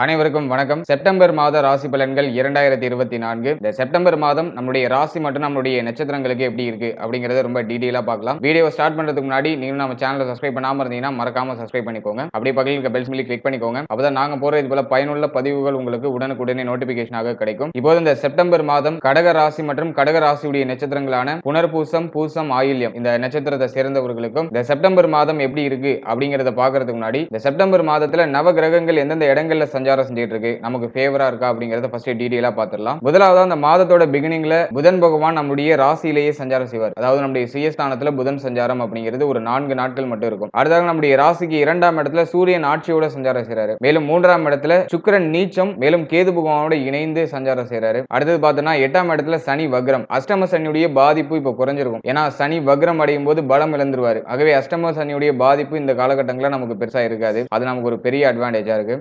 அனைவருக்கும் வணக்கம். செப்டம்பர் மாத ராசி பலன்கள் இரண்டாயிரத்தி இருபத்தி நான்கு. இந்த செப்டம்பர் மாதம் நம்முடைய ராசி மற்றும் நம்மளுடைய நட்சத்திரங்களுக்கு எப்படி இருக்கு அப்படிங்கறத ரொம்ப டீடைலா பார்க்கலாம். வீடியோ ஸ்டார்ட் பண்றதுக்கு முன்னாடி நீங்க நம்ம சேனலை சப்ஸ்கிரைப் பண்ணாம இருந்தீங்கன்னா மறக்காம சப்ஸ்கிரைப் பண்ணிக்கோங்க. அப்படியே பக்கத்தில் இருக்க பெல் மில்லி கிளிக் பண்ணிக்கோங்க. அப்பதான் நாங்க போற இது போல பயனுள்ள பதிவுகள் உங்களுக்கு உடனுக்குடனே நோட்டிபிகேஷனாக கிடைக்கும். இப்போது இந்த செப்டம்பர் மாதம் கடக ராசி மற்றும் கடக ராசியுடைய நட்சத்திரங்களான புனர்பூசம் பூசம் ஆயில்யம் இந்த நட்சத்திரத்தை சேர்ந்தவர்களுக்கும் இந்த செப்டம்பர் மாதம் எப்படி இருக்கு அப்படிங்கறத பாக்குறதுக்கு முன்னாடி இந்த செப்டம்பர் மாதத்துல நவ கிரகங்கள் எந்தெந்த இடங்கள்ல சஞ்சாரம் செஞ்சுட்டு இருக்கு நமக்கு ஃபேவரா இருக்கா அப்படிங்கறத ஃபர்ஸ்ட் டீடைலா பார்த்துடலாம் முதலாவது அந்த மாதத்தோட பிகினிங்ல புதன் பகவான் நம்முடைய ராசியிலேயே சஞ்சாரம் செய்வார். அதாவது நம்முடைய சுயஸ்தானத்துல புதன் சஞ்சாரம் அப்படிங்கிறது ஒரு நான்கு நாட்கள் மட்டும் இருக்கும். அடுத்ததாக நம்முடைய ராசிக்கு இரண்டாம் இடத்துல சூரியன் ஆட்சியோட சஞ்சாரம் செய்யறாரு மேலும் மூன்றாம் இடத்துல சுக்கிரன் நீச்சம் மேலும் கேது பகவானோட இணைந்து சஞ்சாரம் செய்யறாரு அடுத்தது பார்த்தோம்னா எட்டாம் இடத்துல சனி வக்ரம். அஷ்டம சனியுடைய பாதிப்பு இப்போ குறைஞ்சிருக்கும். ஏன்னா சனி வக்ரம் அடையும் போது பலம் இழந்துருவாரு. ஆகவே அஷ்டம சனியுடைய பாதிப்பு இந்த காலகட்டங்களில் நமக்கு பெருசா இருக்காது. அது நமக்கு ஒரு பெரிய அட்வான்டேஜா இருக்கு.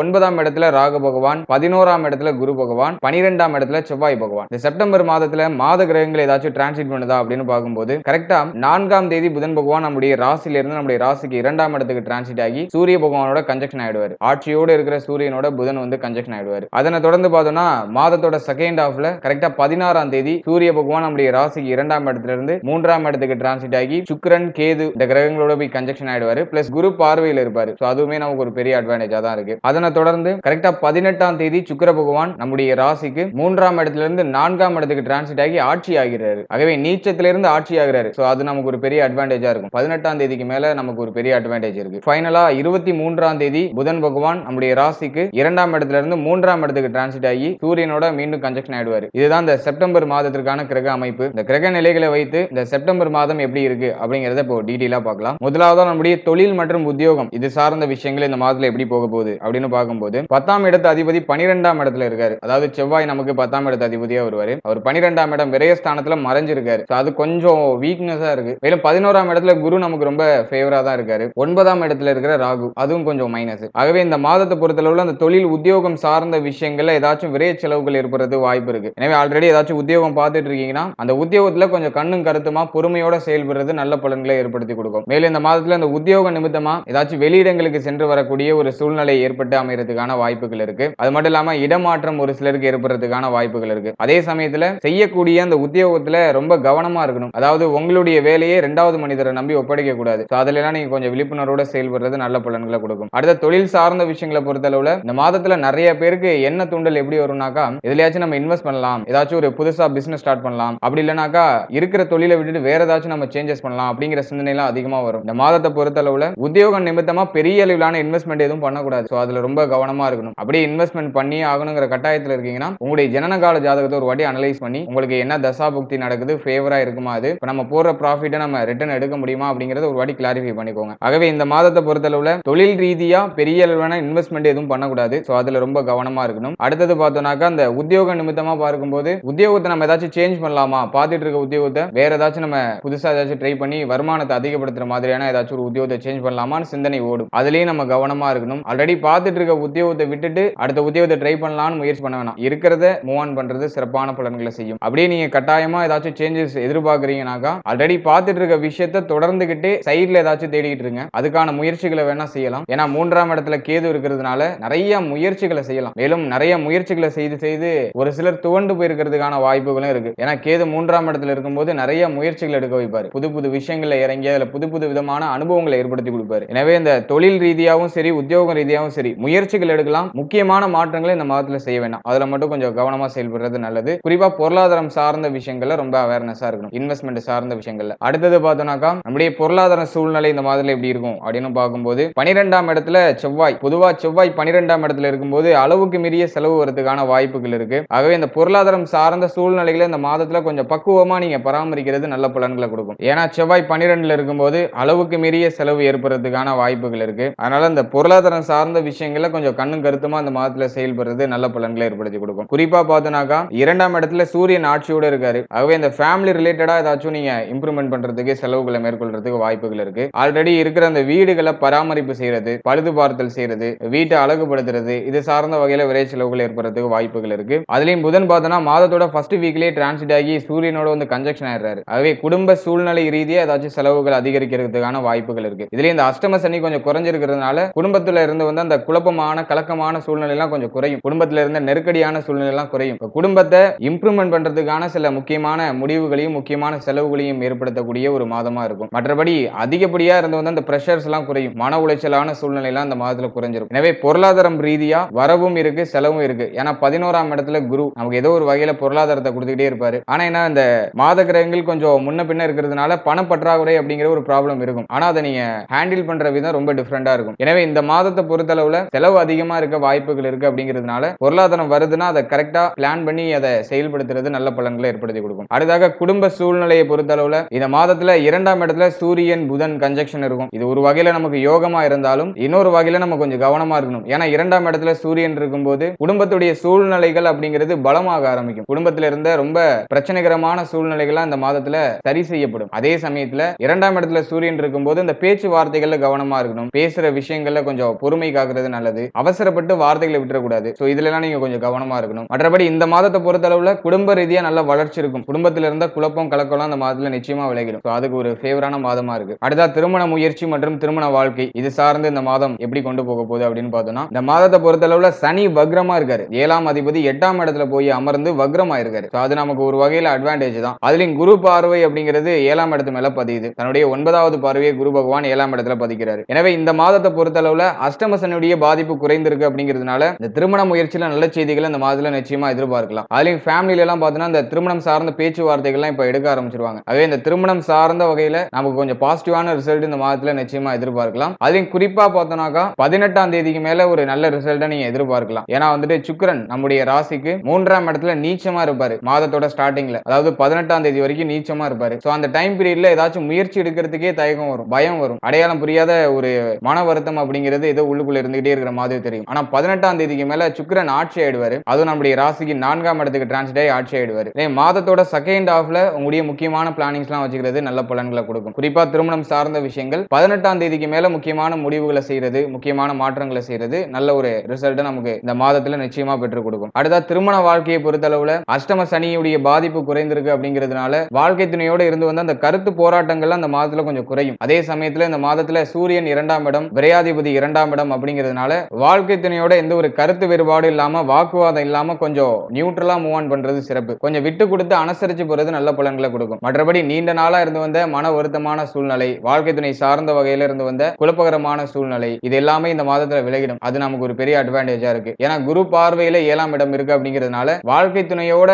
ஒன்பது ஒன்பதாம் இடத்துல ராகு பகவான் பதினோராம் இடத்துல குரு பகவான் பனிரெண்டாம் இடத்துல செவ்வாய் பகவான். இந்த செப்டம்பர் மாதத்துல மாத கிரகங்கள் ஏதாச்சும் டிரான்சிட் பண்ணுதா அப்படின்னு பார்க்கும்போது கரெக்டா நான்காம் தேதி புதன் பகவான் நம்முடைய ராசியில இருந்து நம்முடைய ராசிக்கு இரண்டாம் இடத்துக்கு டிரான்சிட் ஆகி சூரிய பகவானோட கன்ஜெக்ஷன் ஆயிடுவார். ஆட்சியோடு இருக்கிற சூரியனோட புதன் வந்து கன்ஜெக்ஷன் ஆயிடுவார். அதனை தொடர்ந்து பார்த்தோம்னா மாதத்தோட செகண்ட் ஹாஃப்ல கரெக்டா பதினாறாம் தேதி சூரிய பகவான் நம்முடைய ராசிக்கு இரண்டாம் இடத்துல இருந்து மூன்றாம் இடத்துக்கு டிரான்சிட் ஆகி சுக்ரன் கேது இந்த கிரகங்களோட போய் கன்ஜெக்ஷன் ஆயிடுவாரு. பிளஸ் குரு பார்வையில் இருப்பாரு. ஸோ அதுவுமே நமக்கு ஒரு பெரிய அட்வான்டேஜா தான் இருக்கு. அதனை தொடர்ந்து கரெக்டா பதினெட்டாம் தேதி சுக்கிர பகவான் நம்முடைய ராசிக்கு மூன்றாம் இடத்துல இருந்து நான்காம் இடத்துக்கு டிரான்சிட் ஆகி ஆட்சி ஆகிறாரு ஆகவே நீச்சத்திலிருந்து ஆட்சி ஆகிறாரு ஸோ அது நமக்கு ஒரு பெரிய அட்வான்டேஜா இருக்கும். பதினெட்டாம் தேதிக்கு மேல நமக்கு ஒரு பெரிய அட்வான்டேஜ் இருக்கு. ஃபைனலா இருபத்தி மூன்றாம் தேதி புதன் பகவான் நம்முடைய ராசிக்கு இரண்டாம் இடத்துல இருந்து மூன்றாம் இடத்துக்கு டிரான்சிட் ஆகி சூரியனோட மீண்டும் கன்ஜெக்ஷன் ஆயிடுவாரு. இதுதான் இந்த செப்டம்பர் மாதத்திற்கான கிரக அமைப்பு. இந்த கிரக நிலைகளை வைத்து இந்த செப்டம்பர் மாதம் எப்படி இருக்கு அப்படிங்கறத இப்போ டீட்டெயிலா பார்க்கலாம். முதலாவது நம்முடைய தொழில் மற்றும் உத்தியோகம். இது சார்ந்த விஷயங்கள் இந்த மாதத்துல எப்படி போக போகுது அப்படின்னு பார்க்கும்போது பத்தாம் இடத்து அதிபதி பனிரெண்டாம் இடத்துல இருக்காரு. அதாவது செவ்வாய் நமக்கு பத்தாம் இடத்து அதிபதியா வருவாரு. அவர் பனிரெண்டாம் இடம் விரயஸ்தானத்துல மறைஞ்சிருக்காரு. அது கொஞ்சம் வீக்னஸா இருக்கு. மேலும் பதினோராம் இடத்துல குரு நமக்கு ரொம்ப ஃபேவரா தான் இருக்காரு. ஒன்பதாம் இடத்துல இருக்கிற ராகு அதுவும் கொஞ்சம் மைனஸ் ஆகவே இந்த மாதத்தை பொறுத்தளவுல அந்த தொழில் உத்தியோகம் சார்ந்த விஷயங்கள்ல ஏதாச்சும் விரைய செலவுகள் ஏற்படுறது வாய்ப்பு இருக்கு. எனவே ஆல்ரெடி ஏதாச்சும் உத்தியோகம் பார்த்துட்டு இருக்கீங்கன்னா அந்த உத்தியோகத்துல கொஞ்சம் கண்ணும் கருத்துமா பொறுமையோட செயல்படுறது நல்ல பலன்களை ஏற்படுத்தி கொடுக்கும். மேலும் இந்த மாதத்துல அந்த உத்தியோக நிமித்தமா ஏதாச்சும் வெளியிடங்களுக்கு சென்று வரக்கூடிய ஒரு சூழ்நிலை ஏற்பட்டு அமையறதுக்கான வாய்ப்புகள் இருக்கு. அது மட்டும் இல்லாம இடமாற்றம் ஒரு சிலருக்கு ஏற்படுறதுக்கான வாய்ப்புகள் இருக்கு. அதே சமயத்துல செய்யக்கூடிய அந்த உத்தியோகத்துல ரொம்ப கவனமா இருக்கணும். அதாவது உங்களுடைய வேலையை ரெண்டாவது மனிதரை நம்பி ஒப்படைக்க கூடாது. அதுல எல்லாம் நீங்க கொஞ்சம் விழிப்புணர்வோட செயல்படுறது நல்ல பலன்களை கொடுக்கும். அடுத்த தொழில் சார்ந்த விஷயங்களை பொறுத்தளவுல இந்த மாதத்துல நிறைய பேருக்கு என்ன தூண்டல் எப்படி வரும்னாக்கா எதுலயாச்சும் நம்ம இன்வெஸ்ட் பண்ணலாம். ஏதாச்சும் ஒரு புதுசா பிசினஸ் ஸ்டார்ட் பண்ணலாம். அப்படி இல்லைனாக்கா இருக்கிற தொழிலை விட்டுட்டு வேற ஏதாச்சும் நம்ம சேஞ்சஸ் பண்ணலாம் அப்படிங்கிற சிந்தனை எல்லாம் அதிகமா வரும். இந்த மாதத்தை பொறுத்தளவுல உத்தியோகம் நிமித்தமா பெரிய அளவிலான இன்வெஸ்ட்மெண்ட் எதுவும் பண்ணக்கூடாது. ஸோ அதுல ரொம்ப கவனம் இருக்கணும். அப்படியே இன்வெஸ்ட்மெண்ட் பண்ணி ஆகணுங்கிற கட்டாயத்துல இருக்கீங்கன்னா உங்களுடைய ஜனனகால ஜாதகத்தை ஒரு வாட்டி அனலைஸ் பண்ணி உங்களுக்கு என்ன தசா புக்தி நடக்குது ஃபேவரா இருக்குமா அது நம்ம போடுற ப்ராஃபிட்டை நம்ம ரிட்டர்ன் எடுக்க முடியுமா அப்படிங்கறத ஒரு வாட்டி கிளாரிஃபை பண்ணிக்கோங்க. ஆகவே இந்த மாதத்தை பொறுத்தளவுல தொழில் ரீதியா பெரிய அளவான இன்வெஸ்ட்மெண்ட் எதுவும் பண்ணக்கூடாது. ஸோ அதுல ரொம்ப கவனமா இருக்கணும். அடுத்தது பார்த்தோம்னாக்கா அந்த உத்தியோக நிமித்தமா பார்க்கும்போது உத்தியோகத்தை நம்ம ஏதாச்சும் சேஞ்ச் பண்ணலாமா? பார்த்துட்டு இருக்க உத்தியோகத்தை வேற ஏதாச்சும் நம்ம புதுசா ஏதாச்சும் ட்ரை பண்ணி வருமானத்தை அதிகப்படுத்துற மாதிரியான ஏதாச்சும் ஒரு உத்தியோகத்தை சேஞ்ச் பண்ணலாமான்னு சிந்தனை ஓடும். அதுலயும் நம்ம கவனமா இருக்கணும். ஆல்ரெடி பார்த்துட்டு இருக்க உத்தியோகத்தை விட்டுட்டு அடுத்த உத்தியோகத்தை ட்ரை பண்ணலாம்னு முயற்சி பண்ண வேணாம். இருக்கிறத மூவ் ஆன் பண்றது சிறப்பான பலன்களை செய்யும். அப்படியே நீங்க கட்டாயமா ஏதாச்சும் சேஞ்சஸ் எதிர்பார்க்குறீங்கனாக்கா ஆல்ரெடி பார்த்துட்டு இருக்க விஷயத்த தொடர்ந்துகிட்டே சைட்ல ஏதாச்சும் தேடிட்டு இருங்க. அதுக்கான முயற்சிகளை வேணா செய்யலாம். ஏன்னா மூன்றாம் இடத்துல கேது இருக்கிறதுனால நிறைய முயற்சிகளை செய்யலாம். மேலும் நிறைய முயற்சிகளை செய்து செய்து ஒரு சிலர் துவண்டு போயிருக்கிறதுக்கான வாய்ப்புகளும் இருக்கு. ஏன்னா கேது மூன்றாம் இடத்துல இருக்கும்போது நிறைய முயற்சிகள் எடுக்க வைப்பாரு. புது புது விஷயங்களை இறங்கி அதுல புது புது விதமான அனுபவங்களை ஏற்படுத்தி கொடுப்பாரு. எனவே இந்த தொழில் ரீதியாகவும் சரி உத்தியோகம் ரீதியாகவும் சரி முயற்சி முயற்சிகள் எடுக்கலாம். முக்கியமான மாற்றங்களை இந்த மாதத்துல செய்ய வேண்டாம். அதுல மட்டும் கொஞ்சம் கவனமா செயல்படுறது நல்லது. குறிப்பா பொருளாதாரம் சார்ந்த விஷயங்கள்ல ரொம்ப அவேர்னஸா இருக்கணும். இன்வெஸ்ட்மெண்ட் சார்ந்த விஷயங்கள்ல. அடுத்தது பார்த்தோம்னாக்கா நம்முடைய பொருளாதார சூழ்நிலை இந்த மாதிரி எப்படி இருக்கும் அப்படின்னு பார்க்கும்போது பனிரெண்டாம் இடத்துல செவ்வாய் பொதுவா செவ்வாய் பனிரெண்டாம் இடத்துல இருக்கும்போது அளவுக்கு மீறிய செலவு வரதுக்கான வாய்ப்புகள் இருக்கு. ஆகவே இந்த பொருளாதாரம் சார்ந்த சூழ்நிலைகளை இந்த மாதத்துல கொஞ்சம் பக்குவமா நீங்க பராமரிக்கிறது நல்ல பலன்களை கொடுக்கும். ஏன்னா செவ்வாய் பனிரெண்டுல இருக்கும்போது அளவுக்கு மீறிய செலவு ஏற்படுறதுக்கான வாய்ப்புகள் இருக்கு. அதனால இந்த பொருளாதாரம் சார்ந்த விஷயங்கள்ல கொஞ்சம் கண்ணும் கருத்துமா அந்த மாதத்துல செயல்படுறது நல்ல பலன்களை ஏற்படுத்தி கொடுக்கும். குறிப்பா பார்த்தோம்னாக்கா இரண்டாம் இடத்துல சூரியன் ஆட்சியோட இருக்காரு. ஆகவே இந்த ஃபேமிலி ரிலேட்டடா ஏதாச்சும் நீங்க இம்ப்ரூவ்மெண்ட் பண்றதுக்கு செலவுகளை மேற்கொள்றதுக்கு வாய்ப்புகள் இருக்கு. ஆல்ரெடி இருக்கிற அந்த வீடுகளை பராமரிப்பு செய்யறது பழுது பார்த்தல் செய்யறது வீட்டை அழகுபடுத்துறது இது சார்ந்த வகையில விரை செலவுகள் ஏற்படுறதுக்கு வாய்ப்புகள் இருக்கு. அதுலயும் புதன் பார்த்தோம்னா மாதத்தோட ஃபர்ஸ்ட் வீக்லயே டிரான்சிட் ஆகி சூரியனோட வந்து கன்ஜெக்ஷன் ஆயிடுறாரு. ஆகவே குடும்ப சூழ்நிலை ரீதியாக ஏதாச்சும் செலவுகள் அதிகரிக்கிறதுக்கான வாய்ப்புகள் இருக்கு. இதுல இந்த அஷ்டம சனி கொஞ்சம் குறைஞ்சிருக்கிறதுனால குடும்பத்துல இருந்து வந்து அந்த குழப்பமான குழப்பமான கலக்கமான சூழ்நிலையெல்லாம் கொஞ்சம் குறையும். குடும்பத்தில் இருந்த நெருக்கடியான சூழ்நிலை எல்லாம் குறையும் குடும்பத்தை இம்ப்ரூவ்மெண்ட் பண்றதுக்கான சில முக்கியமான முடிவுகளையும் முக்கியமான செலவுகளையும் ஏற்படுத்தக்கூடிய ஒரு மாதமா இருக்கும். மற்றபடி அதிகப்படியா இருந்து வந்து அந்த பிரஷர்ஸ் எல்லாம் குறையும். மன உளைச்சலான சூழ்நிலையெல்லாம் அந்த மாதத்துல குறைஞ்சிரும். எனவே பொருளாதாரம் ரீதியா வரவும் இருக்கு செலவும் இருக்கு. ஏன்னா பதினோராம் இடத்துல குரு நமக்கு ஏதோ ஒரு வகையில பொருளாதாரத்தை கொடுத்துக்கிட்டே இருப்பாரு. ஆனா என்ன இந்த மாத கிரகங்கள் கொஞ்சம் முன்ன பின்ன இருக்கிறதுனால பணப்பற்றாக்குறை அப்படிங்கிற ஒரு ப்ராப்ளம் இருக்கும். ஆனா அதை நீங்க ஹேண்டில் பண்ற விதம் ரொம்ப டிஃப்ரெண்டா இருக்கும். எனவே இந்த மாதத்தை பொறுத்தளவுல செலவு அதிகமா இருக்க வாய்ப்புகள் இருக்கு அப்படிங்கிறதுனால பொருளாதாரம் வருதுன்னா அதை கரெக்டா பிளான் பண்ணி அதை செயல்படுத்துறது நல்ல பலன்களை ஏற்படுத்தி கொடுக்கும். அடுத்தாக குடும்ப சூழ்நிலையை பொறுத்தளவுல இந்த மாதத்துல இரண்டாம் இடத்துல சூரியன் புதன் கன்ஜெக்ஷன் இருக்கும். இது ஒரு வகையில நமக்கு யோகமா இருந்தாலும் இன்னொரு வகையில நம்ம கொஞ்சம் கவனமா இருக்கணும். ஏன்னா இரண்டாம் இடத்துல சூரியன் இருக்கும்போது குடும்பத்துடைய சூழ்நிலைகள் அப்படிங்கிறது பலமாக ஆரம்பிக்கும். குடும்பத்துல இருந்த ரொம்ப பிரச்சனைகரமான சூழ்நிலைகள்லாம் இந்த மாதத்துல சரி செய்யப்படும். அதே சமயத்துல இரண்டாம் இடத்துல சூரியன் இருக்கும்போது இந்த பேச்சுவார்த்தைகள்ல கவனமா இருக்கணும். பேசுற விஷயங்கள்ல கொஞ்சம் பொறுமை காக்குறது நல்லது. அவசரப்பட்டு வார்த்தைகளை விட்டுறக்கூடாது. ஸோ இதுல எல்லாம் நீங்க கொஞ்சம் கவனமா இருக்கணும். மற்றபடி இந்த மாதத்தை பொறுத்த அளவுல குடும்ப ரீதியா நல்ல வளர்ச்சி இருக்கும். குடும்பத்தில் இருந்த குழப்பம் கலக்கலாம் அந்த மாதத்துல நிச்சயமா விளைகிடும் ஸோ அதுக்கு ஒரு ஃபேவரான மாதமா இருக்கு. அடுத்தா திருமண முயற்சி மற்றும் திருமண வாழ்க்கை. இது சார்ந்து இந்த மாதம் எப்படி கொண்டு போக போகுது அப்படின்னு பார்த்தோம்னா இந்த மாதத்தை பொறுத்த அளவுல சனி வக்ரமா இருக்காரு. ஏழாம் அதிபதி எட்டாம் இடத்துல போய் அமர்ந்து வக்ரமா இருக்காரு அது நமக்கு ஒரு வகையில அட்வான்டேஜ் தான். அதுலயும் குரு பார்வை அப்படிங்கிறது ஏழாம் இடத்து மேல பதியுது. தன்னுடைய ஒன்பதாவது பார்வையை குரு பகவான் ஏழாம் இடத்துல பதிக்கிறாரு. எனவே இந்த மாதத்தை பொறுத்தளவுல அஷ்டம சனியுடைய பாதிப்பு குறைந்திருக்கு அப்படிங்கிறதுனால இந்த திருமண முயற்சியில நல்ல செய்திகளை இந்த மாதத்தில் நிச்சயமா எதிர்பார்க்கலாம். அதுலயும் ஃபேமிலில எல்லாம் பார்த்தோம்னா இந்த திருமணம் சார்ந்த பேச்சுவார்த்தைகள்லாம் இப்ப எடுக்க ஆரம்பிச்சிருவாங்க. அதே இந்த திருமணம் சார்ந்த வகையில நமக்கு கொஞ்சம் பாசிட்டிவான ரிசல்ட் இந்த மாதத்துல நிச்சயமா எதிர்பார்க்கலாம். அதையும் குறிப்பா பார்த்தோம்னாக்கா பதினெட்டாம் தேதிக்கு மேல ஒரு நல்ல ரிசல்ட்டை நீங்க எதிர்பார்க்கலாம். ஏன்னா வந்துட்டு சுக்கரன் நம்முடைய ராசிக்கு மூன்றாம் இடத்துல நீச்சமா இருப்பாரு மாதத்தோட ஸ்டார்டிங்ல அதாவது பதினெட்டாம் தேதி வரைக்கும் நீச்சமா இருப்பாரு. ஸோ அந்த டைம் பீரியட்ல ஏதாச்சும் முயற்சி எடுக்கிறதுக்கே தயக்கம் வரும் பயம் வரும். அடையாளம் புரியாத ஒரு மன வருத்தம் அப்படிங்கிறது ஏதோ உள்ளுக்குள்ள இருந்துகிட்டே இருக்கிற மாதிரி தெரியும். ஆனா பதினெட்டாம் தேதிக்கு மேல சுக்கிரன் ஆட்சி ஆயிடுவாரு. அதுவும் நம்முடைய ராசிக்கு நான்காம் இடத்துக்கு டிரான்ஸ்டே ஆட்சி ஆயிடுவாரு. மாதத்தோட செகண்ட் ஹாஃப்ல உங்களுடைய முக்கியமான பிளானிங்ஸ் எல்லாம் வச்சுக்கிறது நல்ல பலன்களை கொடுக்கும். குறிப்பா திருமணம் சார்ந்த விஷயங்கள் பதினெட்டாம் தேதிக்கு மேல முக்கியமான முடிவுகளை செய்யறது முக்கியமான மாற்றங்களை செய்யறது நல்ல ஒரு ரிசல்ட்டை நமக்கு இந்த மாதத்துல நிச்சயமா பெற்றுக் கொடுக்கும். அடுத்தா திருமண வாழ்க்கையை பொறுத்தளவுல அஷ்டம சனியுடைய பாதிப்பு குறைந்திருக்கு அப்படிங்கிறதுனால வாழ்க்கை துணையோட இருந்து வந்து அந்த கருத்து போராட்டங்கள்லாம் அந்த மாதத்துல கொஞ்சம் குறையும். அதே சமயத்துல இந்த மாதத்துல சூரியன் இரண்டாம் இடம் விரையாதிபதி இரண்டாம் இடம் அப்படிங்கிறதுனால வாழ்க்கை துணையோட எந்த ஒரு கருத்து வேறுபாடு இல்லாம வாக்குவாதம் இல்லாம கொஞ்சம் நியூட்ரலா மூவ் ஆன் பண்றது சிறப்பு. கொஞ்சம் விட்டு கொடுத்து அனுசரிச்சு போறது நல்ல பலன்களை கொடுக்கும். மற்றபடி நீண்ட நாளா இருந்து வந்த மன வருத்தமான சூழ்நிலை வாழ்க்கை துணை சார்ந்த வகையில இருந்து வந்த குழப்பகரமான சூழ்நிலை இது எல்லாமே இந்த மாதத்துல விலகிடும். அது நமக்கு ஒரு பெரிய அட்வான்டேஜா இருக்கு. ஏன்னா குரு பார்வையில ஏழாம் இடம் இருக்கு அப்படிங்கிறதுனால வாழ்க்கை துணையோட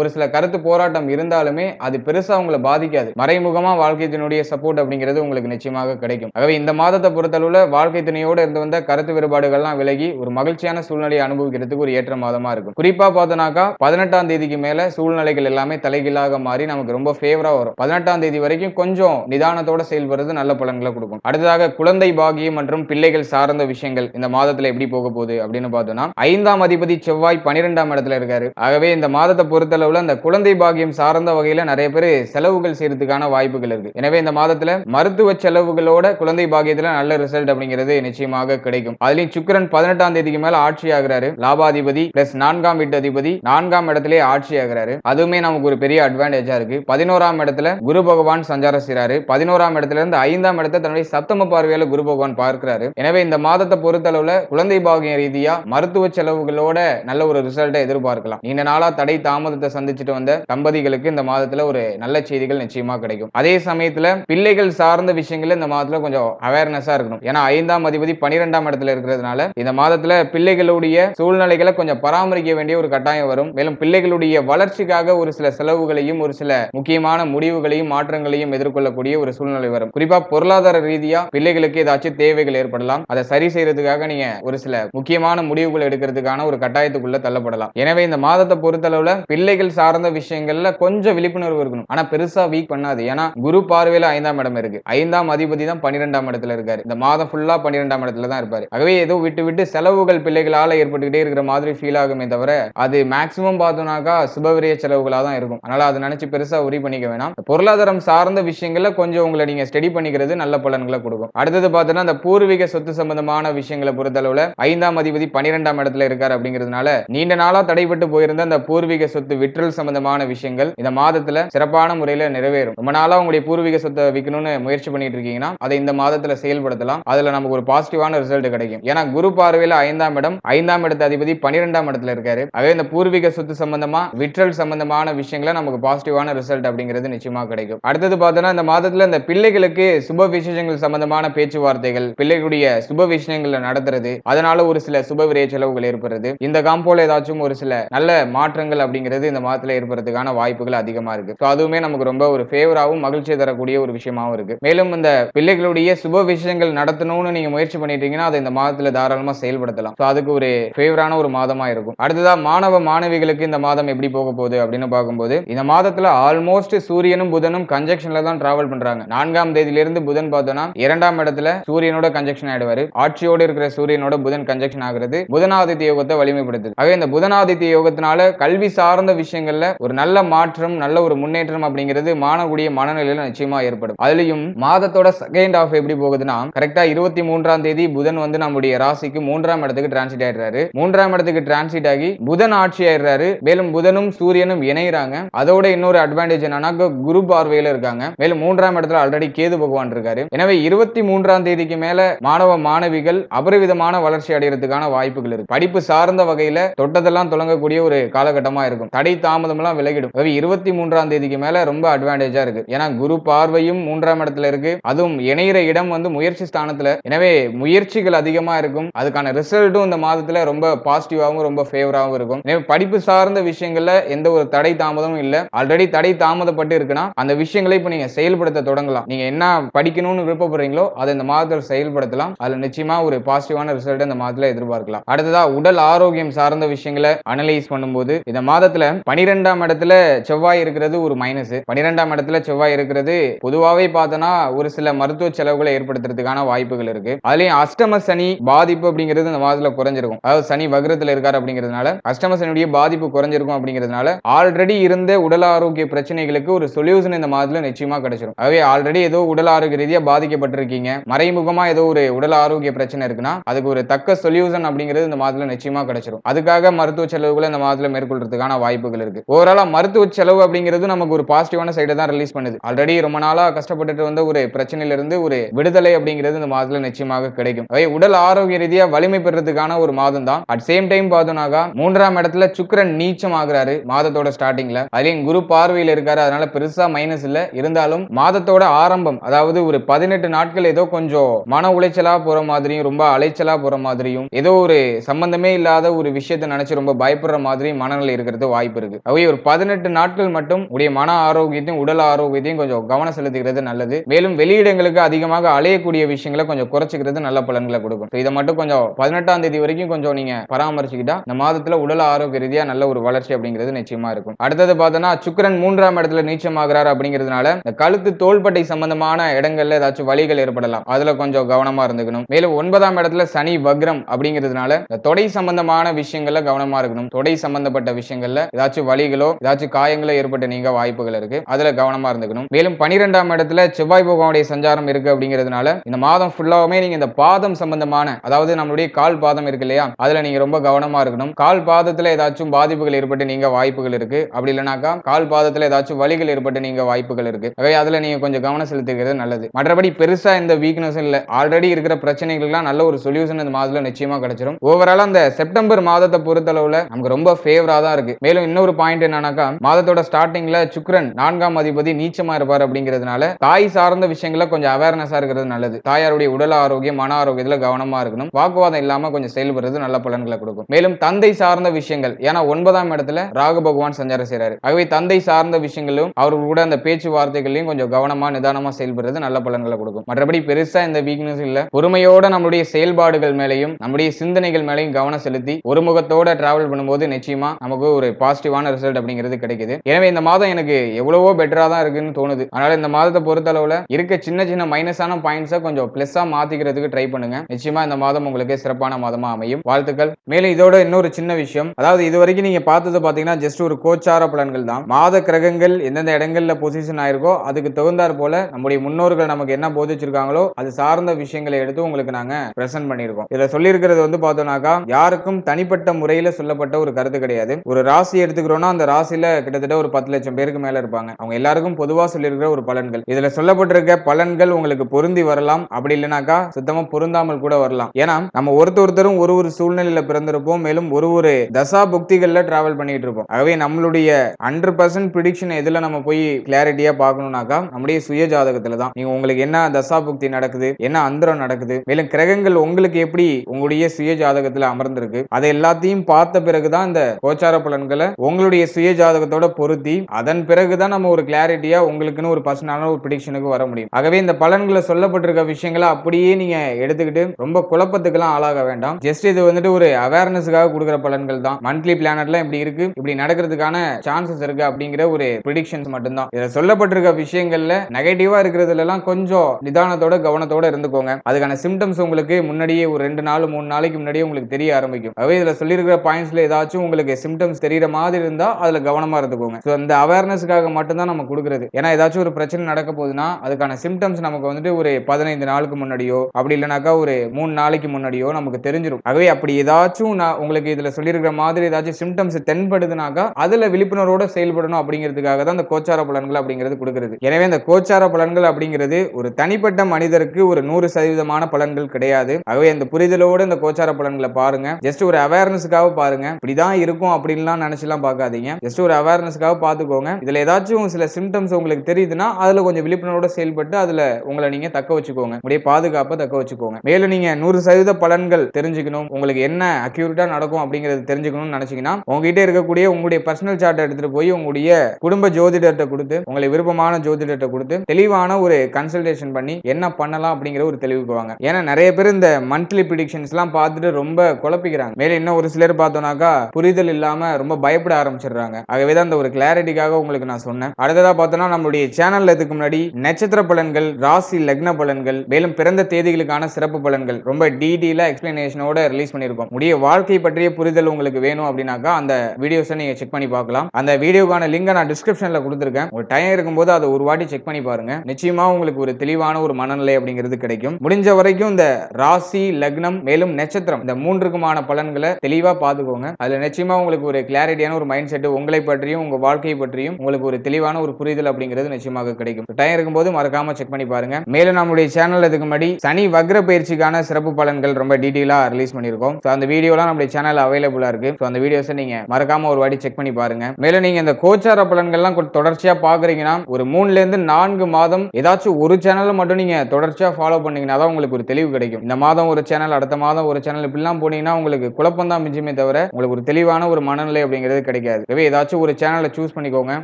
ஒரு சில கருத்து போராட்டம் இருந்தாலுமே அது பெருசா உங்களை பாதிக்காது. மறைமுகமா வாழ்க்கை துணையுடைய சப்போர்ட் அப்படிங்கிறது உங்களுக்கு நிச்சயமாக கிடைக்கும். ஆகவே இந்த மாதத்தை பொறுத்தளவுல வாழ்க்கை துணையோட இருந்து வந்த கருத்து வேறுபாடுகள்லாம் விலகி ஒரு மகிழ்ச்சியான சூழ்நிலையை அனுபவிக்கிறதுக்கு ஒரு ஏற்ற மாதமா இருக்கும். குறிப்பா பார்த்தோம்னாக்கா பதினெட்டாம் தேதிக்கு மேல சூழ்நிலைகள் எல்லாமே தலைகீழாக மாறி நமக்கு ரொம்ப ஃபேவரா வரும். பதினெட்டாம் தேதி வரைக்கும் கொஞ்சம் நிதானத்தோட செயல்படுறது நல்ல பலன்களை கொடுக்கும். அடுத்ததாக குழந்தை பாகியம் மற்றும் பிள்ளைகள் சார்ந்த விஷயங்கள் இந்த மாதத்துல எப்படி போக போகுது அப்படின்னு பார்த்தோம்னா ஐந்தாம் அதிபதி செவ்வாய் பனிரெண்டாம் இடத்துல இருக்காரு. ஆகவே இந்த மாதத்தை பொறுத்தளவுல அந்த குழந்தை பாகியம் சார்ந்த வகையில நிறைய பேர் செலவுகள் செய்யறதுக்கான வாய்ப்புகள் இருக்கு. எனவே இந்த மாதத்துல மருத்துவ செலவுகளோட குழந்தை பாகியத்துல நல்ல ரிசல்ட் அப்படிங்கிறது நிச்சயமாக கிடைக்கும். அதுலயும் சுக்கிரன் பதினெட்டாம் தேதிக்கு மேல ஆட்சி ஆகிறாரு லாபாதிபதி பிளஸ் நான்காம் வீட்டு அதிபதி நான்காம் இடத்திலே ஆட்சி ஆகிறாரு அதுவுமே நமக்கு ஒரு பெரிய அட்வான்டேஜா இருக்கு. பதினோராம் இடத்துல குரு பகவான் சஞ்சாரம் செய்யறாரு பதினோராம் இடத்துல இருந்து ஐந்தாம் இடத்தை தன்னுடைய சப்தம பார்வையால குரு பகவான் பார்க்கிறாரு. எனவே இந்த மாதத்தை பொறுத்தளவுல குழந்தை பாகியம் ரீதியா மருத்துவ செலவுகளோட நல்ல ஒரு ரிசல்ட்டை எதிர்பார்க்கலாம். நீண்ட நாளா தடை தாமதத்தை சந்திச்சுட்டு வந்த தம்பதிகளுக்கு இந்த மாதத்துல ஒரு நல்ல செய்திகள் நிச்சயமா கிடைக்கும். அதே சமயத்துல பிள்ளைகள் சார்ந்த விஷயங்கள்ல இந்த மாதத்துல கொஞ்சம் அவேர்னஸா இருக்கணும். ஏன்னா ஐந்தாம் அதிபதி பனிரெண்டாம் இடத்துல இருக்கிறதுனால இருக்கிறதுனால இந்த மாதத்துல பிள்ளைகளுடைய சூழ்நிலைகளை கொஞ்சம் பராமரிக்க வேண்டிய ஒரு கட்டாயம் வரும். மேலும் பிள்ளைகளுடைய வளர்ச்சிக்காக ஒரு சில செலவுகளையும் ஒரு சில முக்கியமான முடிவுகளையும் மாற்றங்களையும் எதிர்கொள்ளக்கூடிய ஒரு சூழ்நிலை வரும். குறிப்பா பொருளாதார ரீதியா பிள்ளைகளுக்கு ஏதாச்சும் தேவைகள் ஏற்படலாம். அதை சரி செய்யறதுக்காக நீங்க ஒரு சில முக்கியமான முடிவுகள் எடுக்கிறதுக்கான ஒரு கட்டாயத்துக்குள்ள தள்ளப்படலாம். எனவே இந்த மாதத்தை பொறுத்தளவுல பிள்ளைகள் சார்ந்த விஷயங்கள்ல கொஞ்சம் விழிப்புணர்வு இருக்கணும். ஆனா பெருசா வீக் பண்ணாது. ஏன்னா குரு பார்வையில ஐந்தாம் இடம் இருக்கு. ஐந்தாம் அதிபதி தான் பன்னிரெண்டாம் இடத்துல இருக்காரு. இந்த மாதம் ஃபுல்லா பன்னிரெண்டாம் இடத்துல தான் இருப்பாரு. ஆகவே ஏதோ விட்டு விட்டு செலவுகள் பிள்ளைகளால ஏற்பட்டுக்கிட்டே இருக்கிற மாதிரி ஃபீல் ஆகுமே தவிர அது மேக்சிமம் பார்த்தோம்னாக்கா சுபவிரிய செலவுகளாக தான் இருக்கும். அதனால அதை நினைச்சு பெருசா உரி பண்ணிக்க வேணாம். பொருளாதாரம் சார்ந்த விஷயங்கள்ல கொஞ்சம் உங்களை நீங்க ஸ்டடி பண்ணிக்கிறது நல்ல பலன்களை கொடுக்கும். அடுத்தது பார்த்தோன்னா அந்த பூர்வீக சொத்து சம்பந்தமான விஷயங்களை பொறுத்தளவுல ஐந்தாம் அதிபதி பன்னிரெண்டாம் இடத்துல இருக்காரு அப்படிங்கிறதுனால நீண்ட நாளா தடைபட்டு போயிருந்த அந்த பூர்வீக சொத்து விற்றல் சம்பந்தமான விஷயங்கள் இந்த மாதத்துல சிறப்பான முறையில நிறைவேறும். ரொம்ப நாளா உங்களுடைய பூர்வீக சொத்தை விற்கணும்னு முயற்சி பண்ணிட்டு இருக்கீங்கன்னா அதை இந்த மாதத்துல செயல்படுத்தலாம். அதுல நமக்கு ஒரு பாசிட்டிவான ரிசல்ட் கிடைக்கும். ஏன்னா குரு பார்வையில ஐந்தாம் இடம் ஐந்தாம் இடத்து அதிபதி பனிரெண்டாம் இடத்துல இருக்காரு. அதே இந்த பூர்வீக சொத்து சம்பந்தமா விற்றல் சம்பந்தமான விஷயங்களை நமக்கு பாசிட்டிவான ரிசல்ட் அப்படிங்கிறது நிச்சயமா கிடைக்கும். அடுத்தது பார்த்தோன்னா இந்த மாதத்துல இந்த பிள்ளைகளுக்கு சுப விசேஷங்கள் சம்பந்தமான பேச்சுவார்த்தைகள் பிள்ளைகளுடைய சுப விஷயங்களை நடத்துறது அதனால ஒரு சில சுப விரைய செலவுகள் ஏற்படுறது இந்த காம்போல ஏதாச்சும் ஒரு சில நல்ல மாற்றங்கள் அப்படிங்கிறது இந்த மாதத்துல ஏற்படுறதுக்கான வாய்ப்புகள் அதிகமா இருக்கு. ஸோ அதுவுமே நமக்கு ரொம்ப ஒரு ஃபேவராகவும் மகிழ்ச்சி தரக்கூடிய ஒரு விஷயமாவும் இருக்கு. மேலும் இந்த பிள்ளைகளுடைய சுப விஷயங்கள் நடத்தணும்னு நீங்க முயற்சி பண்ணிட்டீங்கன்னா அதை இந்த மாதத்துல செயல்படுத்தலாம். ஸோ அதுக்கு ஒரு ஃபேவரான ஒரு மாதமா இருக்கும். அடுத்ததா மாணவ மாணவிகளுக்கு இந்த மாதம் எப்படி போக போகுது அப்படின்னு பார்க்கும்போது இந்த மாதத்துல ஆல்மோஸ்ட் சூரியனும் புதனும் கன்ஜெக்ஷன்ல தான் டிராவல் பண்றாங்க. நான்காம் தேதியிலிருந்து புதன் பார்த்தோம்னா இரண்டாம் இடத்துல சூரியனோட கன்ஜெக்ஷன் ஆயிடுவாரு. ஆட்சியோடு இருக்கிற சூரியனோட புதன் கன்ஜெக்ஷன் ஆகிறது புதனாதித்ய யோகத்தை வலிமைப்படுத்துது. ஆக இந்த புதனாதித்ய யோகத்தினால கல்வி சார்ந்த விஷயங்கள்ல ஒரு நல்ல மாற்றம் நல்ல ஒரு முன்னேற்றம் அப்படிங்கிறது மாணவனுடைய மனநிலையில நிச்சயமா ஏற்படும். அதுலயும் மாதத்தோட செகண்ட் ஆஃப் எப்படி போகுதுன்னா கரெக்டா இருபத்தி மூன்றாம் தேதி புதன் வந்து நம்முடைய ராசி ராசிக்கு மூன்றாம் இடத்துக்கு டிரான்சிட் ஆயிடுறாரு. மூன்றாம் இடத்துக்கு டிரான்சிட் ஆகி புதன் ஆட்சி ஆயிடுறாரு. மேலும் புதனும் சூரியனும் இணைகிறாங்க அதோட இன்னொரு அட்வான்டேஜ் என்னன்னா குரு பார்வையில இருக்காங்க. மேலும் மூன்றாம் இடத்துல ஆல்ரெடி கேது பகவான் இருக்காரு. எனவே இருபத்தி மூன்றாம் தேதிக்கு மேல மாணவ மாணவிகள் அபரிவிதமான வளர்ச்சி அடைகிறதுக்கான வாய்ப்புகள் இருக்கு. படிப்பு சார்ந்த வகையில தொட்டதெல்லாம் தொடங்கக்கூடிய ஒரு காலகட்டமா இருக்கும். தடை தாமதம் எல்லாம் விலகிடும் இருபத்தி மூன்றாம் தேதிக்கு மேல ரொம்ப அட்வான்டேஜா இருக்கு. ஏன்னா குரு பார்வையும் மூன்றாம் இடத்துல இருக்கு. அதுவும் இணையிற இடம் வந்து முயற்சி ஸ்தானத்துல. எனவே முயற்சிகள் அதிகமா இருக்கும். அதுக்கான ரிசல்ட்டும் இந்த மாதத்துல ரொம்ப பாசிட்டிவாகவும் ரொம்ப ஃபேவராகவும் இருக்கும். படிப்பு சார்ந்த விஷயங்கள்ல எந்த ஒரு தடை தாமதமும் இல்ல. ஆல்ரெடி தடை தாமதப்பட்டு இருக்குன்னா அந்த விஷயங்களை இப்ப நீங்க செயல்படுத்த தொடங்கலாம். நீங்க என்ன படிக்கணும்னு விருப்பப்படுறீங்களோ அதை இந்த மாதத்தில் செயல்படுத்தலாம். அதுல நிச்சயமா ஒரு பாசிட்டிவான ரிசல்ட் இந்த மாதத்துல எதிர்பார்க்கலாம். அடுத்ததா உடல் ஆரோக்கியம் சார்ந்த விஷயங்களை அனலைஸ் பண்ணும்போது இந்த மாதத்துல பனிரெண்டாம் இடத்துல செவ்வாய் இருக்கிறது ஒரு மைனஸ் பனிரெண்டாம் இடத்துல செவ்வாய் இருக்கிறது பொதுவாகவே பார்த்தோன்னா ஒரு சில மருத்துவ செலவுகளை ஏற்படுத்துறதுக்கான வாய்ப்புகள் இருக்கு. அதுலயும் அஷ்டம சனி பாதிப்பு பாதிப்பு அப்படிங்கிறது இந்த மாதத்துல குறைஞ்சிருக்கும். அதாவது சனி வக்ரத்துல இருக்காரு அப்படிங்கிறதுனால அஷ்டம சனியுடைய பாதிப்பு குறைஞ்சிருக்கும் அப்படிங்கிறதுனால ஆல்ரெடி இருந்த உடல் ஆரோக்கிய பிரச்சனைகளுக்கு ஒரு சொல்யூஷன் இந்த மாதத்துல நிச்சயமா கிடைச்சிரும். ஆகவே ஆல்ரெடி ஏதோ உடல் ஆரோக்கிய ரீதியா பாதிக்கப்பட்டிருக்கீங்க. மறைமுகமா ஏதோ ஒரு உடல் ஆரோக்கிய பிரச்சனை இருக்குன்னா அதுக்கு ஒரு தக்க சொல்யூஷன் அப்படிங்கிறது இந்த மாதத்துல நிச்சயமா கிடைச்சிரும். அதுக்காக மருத்துவ செலவுகளை இந்த மாதத்துல மேற்கொள்றதுக்கான வாய்ப்புகள் இருக்கு. ஓவராலா மருத்துவ செலவு அப்படிங்கிறது நமக்கு ஒரு பாசிட்டிவான சைடை தான் ரிலீஸ் பண்ணுது. ஆல்ரெடி ரொம்ப நாளா கஷ்டப்பட்டுட்டு வந்த ஒரு பிரச்சனையில இருந்து ஒரு விடுதலை அப்படிங்கிறது இந்த மாதத்துல நிச்சயமாக கிடைக்கும். உடல் ஆரோக்கிய ரீதியா வலிமை பெறதுக்கான ஒரு மாதம் தான் அட் சேம் டைம் பார்த்தோம்னாக்கா மூன்றாம் இடத்துல சுக்கரன் நீச்சம் ஆகுறாரு மாதத்தோட ஸ்டார்டிங்ல அதுலயும் குரு பார்வையில் இருக்காரு அதனால பெருசா மைனஸ் இல்ல. இருந்தாலும் மாதத்தோட ஆரம்பம் அதாவது ஒரு பதினெட்டு நாட்கள் ஏதோ கொஞ்சம் மன உளைச்சலா போற மாதிரியும் ரொம்ப அலைச்சலா போற மாதிரியும் ஏதோ ஒரு சம்பந்தமே இல்லாத ஒரு விஷயத்தை நினைச்சு ரொம்ப பயப்படுற மாதிரி மனநிலை இருக்கிறது வாய்ப்பு இருக்கு. அவை ஒரு பதினெட்டு நாட்கள் மட்டும் உடைய மன ஆரோக்கியத்தையும் உடல் ஆரோக்கியத்தையும் கொஞ்சம் கவனம் செலுத்துகிறது நல்லது. மேலும் வெளியிடங்களுக்கு அதிகமாக அலையக்கூடிய விஷயங்களை கொஞ்சம் குறைச்சிக்கிறது நல்ல பலன்களை கொடுக்கும். இதை மட்டும் கொஞ்சம் பதினெட்டாம் தேதி வரைக்கும் கொஞ்சம் நீங்க பராமரிச்சுக்கிட்டா இந்த மாதத்துல உடல் ஆரோக்கிய ரீதியா நல்ல ஒரு வளர்ச்சி அப்படிங்கிறது நிச்சயமா இருக்கும். அடுத்தது பார்த்தோன்னா சுக்கரன் மூன்றாம் இடத்துல நீச்சமாகிறாரு அப்படிங்கிறதுனால இந்த கழுத்து தோள்பட்டை சம்பந்தமான இடங்கள்ல ஏதாச்சும் வழிகள் ஏற்படலாம். அதுல கொஞ்சம் கவனமா இருந்துக்கணும். மேலும் ஒன்பதாம் இடத்துல சனி வக்ரம் அப்படிங்கிறதுனால இந்த தொடை சம்பந்தமான விஷயங்கள்ல கவனமா இருக்கணும். தொடை சம்பந்தப்பட்ட விஷயங்கள்ல ஏதாச்சும் வழிகளோ ஏதாச்சும் காயங்களோ ஏற்பட்டு நீங்க வாய்ப்புகள் இருக்கு. அதுல கவனமா இருந்துக்கணும். மேலும் பனிரெண்டாம் இடத்துல செவ்வாய் பகவானுடைய சஞ்சாரம் இருக்கு அப்படிங்கிறதுனால இந்த மாதம் ஃபுல்லாவுமே நீங்க இந்த பாதம் சம்பந்தமான அதாவது நம்மளுடைய கால் பாதம் இருக்கு இல்லையா? அதுல நீங்க ரொம்ப கவனமா இருக்கணும். கால் பாதத்துல ஏதாச்சும் பாதிப்புகள் ஏற்பட்டு நீங்க வாய்ப்புகள் இருக்கு. அப்படி இல்லைனாக்கா கால் பாதத்துல ஏதாச்சும் வலிகள் ஏற்பட்டு நீங்க வாய்ப்புகள் இருக்கு. அவை அதுல நீங்க கொஞ்சம் கவனம் செலுத்துக்கிறது நல்லது. மற்றபடி பெருசா இந்த வீக்னஸ் இல்ல. ஆல்ரெடி இருக்கிற பிரச்சனைகள்லாம் நல்ல ஒரு சொல்யூஷன் இந்த மாதத்துல நிச்சயமா கிடைச்சிடும் ஓவரால் அந்த செப்டம்பர் மாதத்தை பொறுத்தளவுல நமக்கு ரொம்ப ஃபேவரா தான் இருக்கு. மேலும் இன்னொரு பாயிண்ட் என்னன்னாக்கா மாதத்தோட ஸ்டார்டிங்ல சுக்ரன் நான்காம் அதிபதி நீச்சமா இருப்பார் அப்படிங்கிறதுனால தாய் சார்ந்த விஷயங்கள கொஞ்சம் அவேர்னஸா இருக்கிறது நல்லது. தாயாருடைய உடல் ஆரோக்கியம் மன ஆரோக்கியத்துல கவனமா இருக்கணும். வாக்குவாதம் இல்லாம கொஞ்சம் செயல்படுறது நல்ல பலன்களை கொடுக்கும். மேலும் தந்தை சார்ந்த விஷயங்கள் ஏன்னா ஒன்பதாம் இடத்துல ராகு பகவான் சஞ்சாரம் செய்யறாரு ஆகவே தந்தை சார்ந்த விஷயங்களும் அவர்கள் கூட அந்த பேச்சுவார்த்தைகளையும் கொஞ்சம் கவனமா நிதானமா செயல்படுறது நல்ல பலன்களை கொடுக்கும். மற்றபடி பெருசா இந்த வீக்னஸ் இல்ல. பொறுமையோட நம்மளுடைய செயல்பாடுகள் மேலையும் நம்முடைய சிந்தனைகள் மேலையும் கவனம் செலுத்தி ஒரு முகத்தோட டிராவல் பண்ணும்போது நிச்சயமா நமக்கு ஒரு பாசிட்டிவான ரிசல்ட் அப்படிங்கிறது கிடைக்குது. எனவே இந்த மாதம் எனக்கு எவ்வளவோ பெட்டரா தான் இருக்குன்னு தோணுது. அதனால இந்த மாதத்தை பொறுத்தளவுல இருக்க சின்ன சின்ன மைனஸான பாயிண்ட்ஸை கொஞ்சம் பிளஸ்ஸா மாத்திக்கிறதுக்கு ட்ரை பண்ணுங்க. நிச்சயமா இந்த மாதம் உங்களுக்கு சிறப்பான மாதமாக அமையும். வாழ்த்துக்கள். மேலும் இதோட இன்னொரு சின்ன விஷயம். அதாவது இது வரைக்கும் நீங்க பார்த்தது பாத்தீங்கன்னா ஜஸ்ட் ஒரு கோச்சார பலன்கள் தான். மாத கிரகங்கள் எந்தெந்த இடங்கள்ல பொசிஷன் ஆயிருக்கோ அதுக்கு தகுந்தாற் போல நம்முடைய முன்னோர்கள் நமக்கு என்ன போதிச்சிருக்காங்களோ அது சார்ந்த விஷயங்களை எடுத்து உங்களுக்கு நாங்க பிரசன்ட் பண்ணியிருக்கோம். இதுல சொல்லியிருக்கிறது வந்து பார்த்தோம்னாக்கா யாருக்கும் தனிப்பட்ட முறையில சொல்லப்பட்ட ஒரு கருத்து கிடையாது. ஒரு ராசி எடுத்துக்கிறோம்னா அந்த ராசியில கிட்டத்தட்ட ஒரு பத்து லட்சம் பேருக்கு மேல இருப்பாங்க. அவங்க எல்லாருக்கும் பொதுவா சொல்லியிருக்கிற ஒரு பலன்கள். இதுல சொல்லப்பட்டிருக்க பலன்கள் உங்களுக்கு பொருந்தி வரலாம். அப்படி இல்லைனாக்கா சுத்தமா பொருந்தாமல் கூட வரலாம். ஏன்னா ஏன்னா நம்ம ஒருத்தர் ஒருத்தரும் ஒரு ஒரு சூழ்நிலையில பிறந்திருப்போம். மேலும் ஒரு ஒரு தசா புக்திகள்ல டிராவல் பண்ணிட்டு இருப்போம் ஆகவே நம்மளுடைய ஹண்ட்ரட் பர்சன்ட் ப்ரிடிக்ஷன் எதுல நம்ம போய் கிளாரிட்டியா பார்க்கணும்னாக்கா நம்முடைய சுய ஜாதகத்துல தான் நீங்க உங்களுக்கு என்ன தசா புக்தி நடக்குது என்ன அந்தரம் நடக்குது மேலும் கிரகங்கள் உங்களுக்கு எப்படி உங்களுடைய சுய ஜாதகத்துல அமர்ந்திருக்கு அதை எல்லாத்தையும் பார்த்த பிறகுதான் இந்த கோச்சார பலன்களை உங்களுடைய சுய ஜாதகத்தோட பொருத்தி அதன் பிறகுதான் நம்ம ஒரு கிளாரிட்டியா உங்களுக்குன்னு ஒரு பர்சனான ஒரு ப்ரிடிக்ஷனுக்கு வர முடியும். ஆகவே இந்த பலன்களை சொல்லப்பட்டிருக்க விஷயங்களை அப்படியே நீங்க எடுத்துக்கிட்டு ரொம்ப குழப்ப குழப்பத்துக்கெல்லாம் ஆளாக வேண்டாம். ஜஸ்ட் இது வந்துட்டு ஒரு அவேர்னஸுக்காக கொடுக்குற பலன்கள் தான். மந்த்லி பிளானட்லாம் இப்படி இருக்கு. இப்படி நடக்கிறதுக்கான சான்சஸ் இருக்கு அப்படிங்கிற ஒரு ப்ரிடிக்ஷன்ஸ் மட்டும்தான். இதில் சொல்லப்பட்டிருக்க விஷயங்கள்ல நெகட்டிவா இருக்கிறதுல எல்லாம் கொஞ்சம் நிதானத்தோட கவனத்தோட இருந்துக்கோங்க. அதுக்கான சிம்டம்ஸ் உங்களுக்கு முன்னாடியே ஒரு ரெண்டு நாள் மூணு நாளைக்கு முன்னாடியே உங்களுக்கு தெரிய ஆரம்பிக்கும். அதாவது இதுல சொல்லியிருக்கிற பாயிண்ட்ஸ்ல ஏதாச்சும் உங்களுக்கு சிம்டம்ஸ் தெரியற மாதிரி இருந்தா அதுல கவனமா இருந்துக்கோங்க. ஸோ அந்த அவேர்னஸ்க்காக மட்டும்தான் நம்ம கொடுக்குறது. ஏன்னா ஏதாச்சும் ஒரு பிரச்சனை நடக்க போகுதுன்னா அதுக்கான சிம்டம்ஸ் நமக்கு வந்துட்டு ஒரு பதினைந்து நாளுக்கு முன்னாடியோ அப்படி இல்லைனாக்கா ஒரு மூணு நாளைக்கு முன்னாடியோ நமக்கு தெரிஞ்சிடும் ஆகவே அப்படி ஏதாச்சும் நான் உங்களுக்கு இதுல சொல்லியிருக்கிற மாதிரி ஏதாச்சும் சிம்டம்ஸ் தென்படுதுனாக்கா அதுல விழிப்புணர்வோட செயல்படணும் அப்படிங்கிறதுக்காக தான் இந்த கோச்சார பலன்கள் அப்படிங்கிறது கொடுக்கிறது. எனவே இந்த கோச்சார பலன்கள் அப்படிங்கிறது ஒரு தனிப்பட்ட மனிதருக்கு ஒரு நூறு சதவீதமான பலன்கள் கிடையாது. ஆகவே அந்த புரிதலோடு இந்த கோச்சார பலன்களை பாருங்க. ஜஸ்ட் ஒரு அவேர்னஸுக்காக பாருங்க. இப்படிதான் இருக்கும் அப்படின்லாம் நினைச்சுலாம் பார்க்காதீங்க. ஜஸ்ட் ஒரு அவேர்னஸுக்காக பார்த்துக்கோங்க. இதுல ஏதாச்சும் சில சிம்டம்ஸ் உங்களுக்கு தெரியுதுன்னா அதுல கொஞ்சம் விழிப்புணர்வோட செயல்பட்டு அதுல உங்களை நீங்க தக்க வச்சுக்கோங்க. உங்களுடைய பாதுகாப்பை தக்க வச்சுக்கோங்க. மேலும் நீங்க நூறு சதவீத பலன்கள் தெரிஞ்சுக்கணும். உங்களுக்கு என்ன அக்யூரேட்டா நடக்கும் அப்படிங்கறது தெரிஞ்சுக்கணும்னு நினைச்சீங்கன்னா உங்ககிட்ட இருக்கக்கூடிய உங்களுடைய பர்சனல் சார்ட் எடுத்துட்டு போய் உங்களுடைய குடும்ப ஜோதிடர்கிட்ட கொடுத்து உங்களை விருப்பமான ஜோதிடர்கிட்ட கொடுத்து தெளிவான ஒரு கன்சல்டேஷன் பண்ணி என்ன பண்ணலாம் அப்படிங்கிற ஒரு தெளிவுக்கு வாங்க. ஏன்னா நிறைய பேர் இந்த மந்த்லி ப்ரிடிக்ஷன்ஸ் எல்லாம் பார்த்துட்டு ரொம்ப குழப்பிக்கிறாங்க. மேலே இன்னும் ஒரு சிலர் பார்த்தோம்னாக்கா புரிதல் இல்லாம ரொம்ப பயப்பட ஆரம்பிச்சிடுறாங்க. ஆகவே தான் அந்த ஒரு கிளாரிட்டிக்காக உங்களுக்கு நான் சொன்னேன். அடுத்ததா பார்த்தோம்னா நம்மளுடைய சேனல்ல இதுக்கு முன்னாடி நட்சத்திர பலன்கள் ராசி லக்ன பலன்கள் மேலும் பிறந்த தேதிகளுக்கான சிறப்பு பலன்கள் ரொம்ப டீடெயிலா எக்ஸ்பிளனேஷனோட ரிலீஸ் பண்ணியிருக்கோம் உடைய வாழ்க்கை பற்றிய புரிதல் உங்களுக்கு வேணும் அப்படின்னாக்கா அந்த வீடியோஸை நீங்க செக் பண்ணி பார்க்கலாம். அந்த வீடியோக்கான லிங்கை நான் டிஸ்கிரிப்ஷன்ல கொடுத்துருக்கேன். ஒரு டைம் இருக்கும்போது அதை ஒரு வாட்டி செக் பண்ணி பாருங்க. நிச்சயமா உங்களுக்கு ஒரு தெளிவான ஒரு மனநிலை அப்படிங்கிறது கிடைக்கும். முடிஞ்ச வரைக்கும் இந்த ராசி லக்னம் மேலும் நட்சத்திரம் இந்த மூன்றுக்குமான பலன்களை தெளிவா பார்த்துக்கோங்க. அதுல நிச்சயமா உங்களுக்கு ஒரு கிளாரிட்டியான ஒரு மைண்ட் செட் உங்களை பற்றியும் உங்க வாழ்க்கையை பற்றியும் உங்களுக்கு ஒரு தெளிவான ஒரு புரிதல் அப்படிங்கிறது நிச்சயமாக கிடைக்கும். டைம் இருக்கும்போது மறக்காம செக் பண்ணி பாருங்க. மேலும் நம்மளுடைய சேனல் இதுக்கு முன்னாடி சனி வக்ர பயிற்சிக்கான சிறப்பு பலன்கள் ரொம்ப டீட்டெயிலாக ரிலீஸ் பண்ணியிருக்கோம். ஸோ அந்த வீடியோலாம் நம்மளுடைய சேனல் அவைலபிளா இருக்கு. ஸோ அந்த வீடியோஸை நீங்க மறக்காம ஒரு வாட்டி செக் பண்ணி பாருங்க. மேலும் நீங்க இந்த கோச்சார பலன்கள்லாம் தொடர்ச்சியா பாக்குறீங்கன்னா ஒரு மூணுல இருந்து நான்கு மாதம் ஏதாச்சும் ஒரு சேனலை மட்டும் நீங்க தொடர்ச்சியா ஃபாலோ பண்ணீங்கன்னா தான் உங்களுக்கு ஒரு தெளிவு கிடைக்கும். இந்த மாதம் ஒரு சேனல் அடுத்த மாதம் ஒரு சேனல் இப்படிலாம் போனீங்கன்னா உங்களுக்கு குழப்பம் தான் மிஞ்சுமே தவிர உங்களுக்கு ஒரு தெளிவான ஒரு மனநிலை அப்படிங்கிறது கிடைக்காது. எனவே ஏதாச்சும் ஒரு சேனலை சூஸ் பண்ணிக்கோங்க.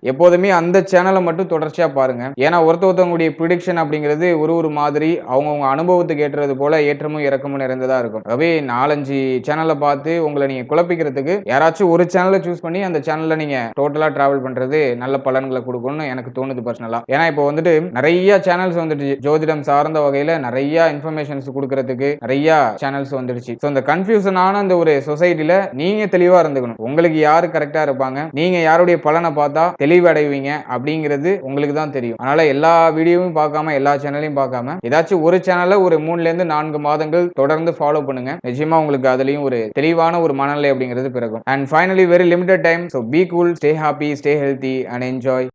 எப்போதுமே அந்த சேனலை மட்டும் தொடர்ச்சியா பாருங்க. ஏன்னா ஒருத்த ஒருத்தவங்களுடைய ப்ரிடிக்ஷன் அப்படிங்கிறது ஒரு ஒரு மாதிரி அவங்கவுங்க அனுபவத்துக்கு ஏற்றது போல ஏற்றமும் இறக்கமும் நிறைந்ததா இருக்கும். ஆகவே நாலஞ்சு சேனலை பார்த்து உங்களை நீங்க குழப்பிக்கிறதுக்கு யாராச்சும் ஒரு சேனலை சூஸ் பண்ணி அந்த சேனல்ல நீங்க டோட்டலா டிராவல் பண்றது நல்ல பலன்களை கொடுக்கும்னு எனக்கு தோணுது பர்சனலா ஏன்னா இப்போ வந்துட்டு நிறைய சேனல்ஸ் வந்துட்டு ஜோதிடம் சார்ந்த வகையில நிறைய இன்ஃபர்மேஷன்ஸ் கொடுக்கறதுக்கு நிறைய சேனல்ஸ் வந்துடுச்சு. ஸோ இந்த கன்ஃபியூஷனான அந்த ஒரு சொசைட்டில நீங்க தெளிவா இருந்துக்கணும். உங்களுக்கு யாரு கரெக்டா இருப்பாங்க? நீங்க யாருடைய பலனை பார்த்தா தெளிவடைவீங்க அப்படிங்கிறது உங்களுக்கு தான் தெரியும். அதனால எல்லா வீடியோவும் பார்க்காம எல்லா சேனலையும் பார்க்காம ஏதாச்சும் ஒரு சேனலை ஒரு மூணுல இருந்து நான்கு மாதங்கள் தொடர்ந்து ஃபாலோ பண்ணுங்க. நிச்சயமா உங்களுக்கு அதுலயும் ஒரு தெளிவான ஒரு மனநிலை அப்படிங்கிறது பிறகும் and finally very limited time so be cool stay happy stay healthy and enjoy